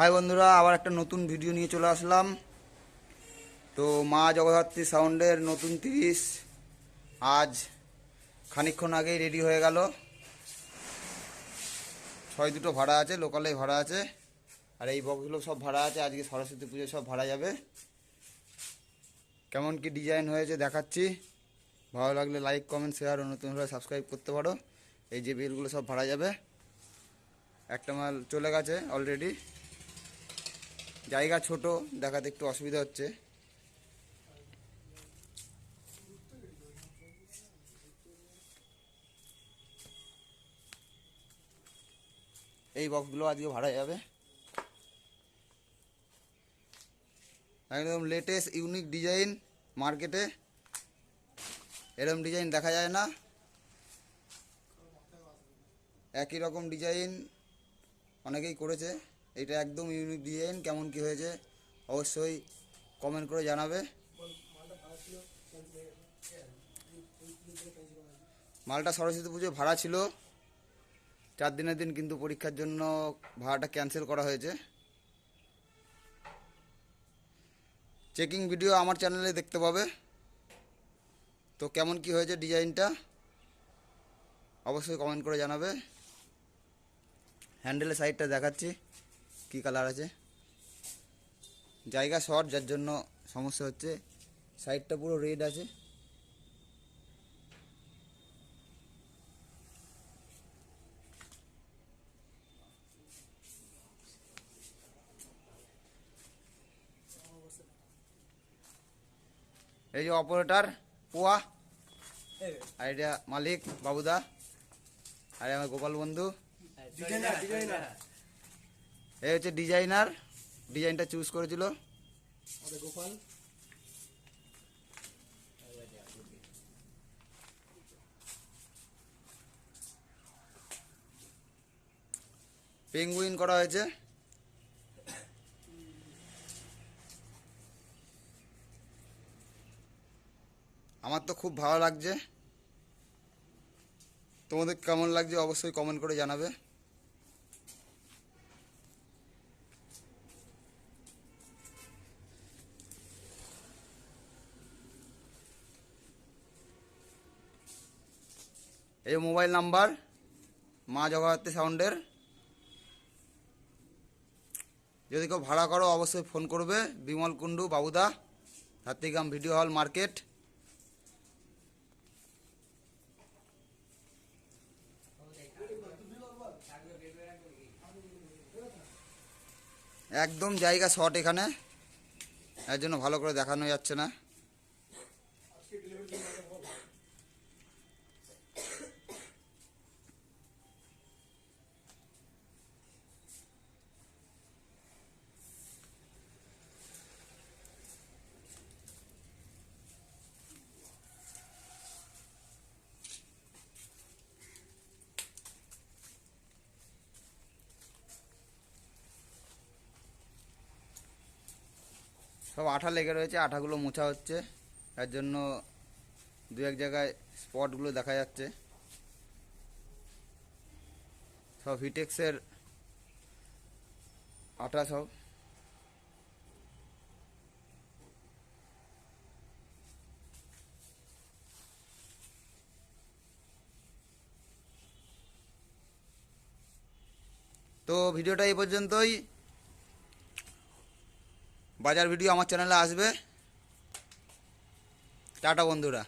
High বন্ধুরা, আবার একটা নতুন ভিডিও নিয়ে চলে আসলাম। তো মা জগদ্ধাত্রী সাউন্ডের নতুন তিরিশ আজ খানিকক্ষণ আগেই রেডি হয়ে গেল। ছয় দুটো ভাড়া আছে লোকালে ভাড়া আছে। আর এই বক্সগুলো সব ভাড়া আছে, আজকে সরস্বতী পুজো সব ভাড়া যাবে। কেমন কি ডিজাইন হয়েছে দেখাচ্ছি। ভালো লাগলে লাইক কমেন্ট শেয়ার ও নতুন হলে সাবস্ক্রাইব করতে পারো। এই যে বিলগুলো সব ভাড়া যাবে। একটা মাল চলে গেছে অলরেডি জায়গা ছোট, দেখাতে একটু অসুবিধা হচ্ছে। এই বক্সগুলো আজকে ভাড়া যাবে। একদম লেটেস্ট ইউনিক ডিজাইন মার্কেটে এরকম ডিজাইন দেখা যায় না। একই রকম ডিজাইন অনেকেই করেছে। এটা একদম ইউনিক ডিজাইন কেমন কি হয়েছে অবশ্যই কমেন্ট করে জানাবে। মালটা সরস্বতী পুজো ভাড়া ছিল। চার দিনের দিন কিন্তু পরীক্ষার জন্য ভাড়াটা ক্যান্সেল করা হয়েছে। চেকিং ভিডিও আমার চ্যানেলে দেখতে পাবে। তো কেমন কি হয়েছে ডিজাইনটা অবশ্যই কমেন্ট করে জানাবে। হ্যান্ডেলের সাইডটা দেখাচ্ছি। কি কালার আছে? জায়গা শর্ট যার জন্য সমস্যা হচ্ছে। সাইডটা পুরো রেড আছে। এই যে অপারেটর পোয়া। আর এটা মালিক, বাবুদা। আর আমার গোপাল বন্ধু। এই হচ্ছে ডিজাইনার। ডিজাইনটা চুজ করেছিল। গোপাল। পেঙ্গুইন করা হয়েছে। আমার তো খুব ভালো লাগছে। তোমাদের কেমন লাগছে অবশ্যই কমেন্ট করে জানাবে। এই মোবাইল নাম্বার মা জগদ্ধাত্রী সাউন্ডের। যদি কেউ ভাড়া করো, অবশ্যই ফোন করবে। বিমল কুণ্ডু, বাবুদা হাতিগ্রাম ভিডিও হল মার্কেট। একদম জায়গা শর্ট এখানে। এর জন্য ভালো করে দেখানো যাচ্ছে না। সব আঠা লেগে রয়েছে, আঠাগুলো মোছা হচ্ছে। তার জন্য দু এক জায়গায় স্পটগুলো দেখা যাচ্ছে। সব হিটেক্সের আঠা সব। তো ভিডিওটা এই পর্যন্তই। বাজার ভিডিও আমার চ্যানেলে আসবে। টাটা বন্ধুরা।